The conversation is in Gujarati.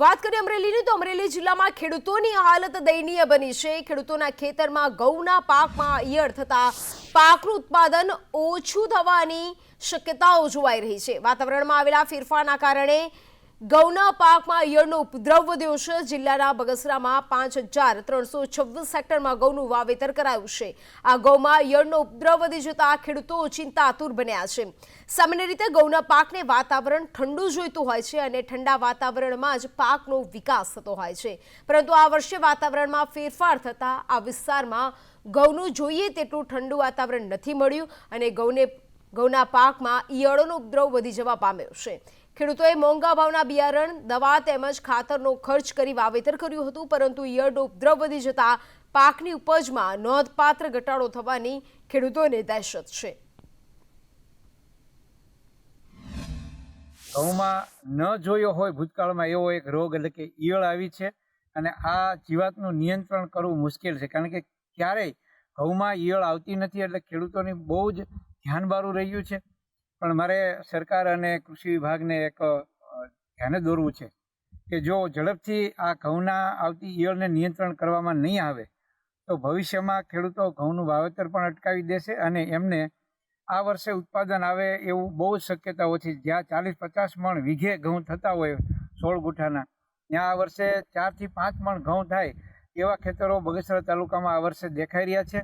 વાત કરીએ અમરેલીની, તો અમરેલી જિલ્લામાં ખેડૂતોની હાલત દયનીય બની છે. ખેડૂતોના ખેતરમાં ઘઉંના પાકમાં ઈયળ થતા પાકનું ઉત્પાદન ઓછું થવાની શક્યતાઓ જોવાઈ રહી છે. વાતાવરણમાં આવેલા ફેરફારના કારણે ઘઉંના પાકમાં ઈયળનો ઉપદ્રવ વધ્યો છે. જિલ્લાના બગસરામાં પાંચ હજાર ત્રણસો છવ્વીસ હેક્ટરમાં ઘઉંનું વાવેતર કરાયું છે. આ ઘઉંમાં ઈયળનો ઉપદ્રવ વધી જતા ખેડૂતો ચિંતાતુર બન્યા છે. સામાન્ય રીતે ઘઉંના પાકને વાતાવરણ ઠંડુ જોઈતું હોય છે અને ઠંડા વાતાવરણમાં જ પાકનો વિકાસ થતો હોય છે. પરંતુ આ વર્ષે વાતાવરણમાં ફેરફાર થતાં આ વિસ્તારમાં ઘઉંનું જોઈએ તેટલું ઠંડુ વાતાવરણ નથી મળ્યું અને ઘઉંને ઘઉંના પાકમાં ઈયળોનો ઉપદ્રવ વધી જવા પામ્યો છે. ખેડૂતોએ મોંઘા ભાવના બિયારણ, દવા તેમજ ખાતરનો ખર્ચ કરી વાવેતર કર્યું હતું, પરંતુ ઈયળનો ઉપદ્રવ વધી જતા પાકની ઉપજમાં નોંધપાત્ર ઘટાડો થવાની ખેડૂતોને દહેશત છે. ઘઉંમાં ન જોયો હોય ભૂતકાળમાં એવો એક રોગ એટલે કે ઈયળ આવી છે અને આ જીવાતનું નિયંત્રણ કરવું મુશ્કેલ છે, કારણ કે ક્યારેય ઘઉંમાં ઈયળ આવતી નથી એટલે ખેડૂતોની બહુ જ ધ્યાનબારું રહ્યું છે. પણ મારે સરકાર અને કૃષિ વિભાગને એક ધ્યાને દોરવું છે કે જો ઝડપથી આ ઘઉંના આવતી ઈયળને નિયંત્રણ કરવામાં નહીં આવે, તો ભવિષ્યમાં ખેડૂતો ઘઉંનું વાવેતર પણ અટકાવી દેશે અને એમને આ વર્ષે ઉત્પાદન આવે એવું બહુ જ શક્યતા ઓછી છે. જ્યાં ચાલીસ પચાસ મણ વીઘે ઘઉં થતા હોય સોળ ગુઠાના, ત્યાં આ વર્ષે ચારથી પાંચ મણ ઘઉં થાય એવા ખેતરો બગસરા તાલુકામાં આ વર્ષે દેખાઈ રહ્યા છે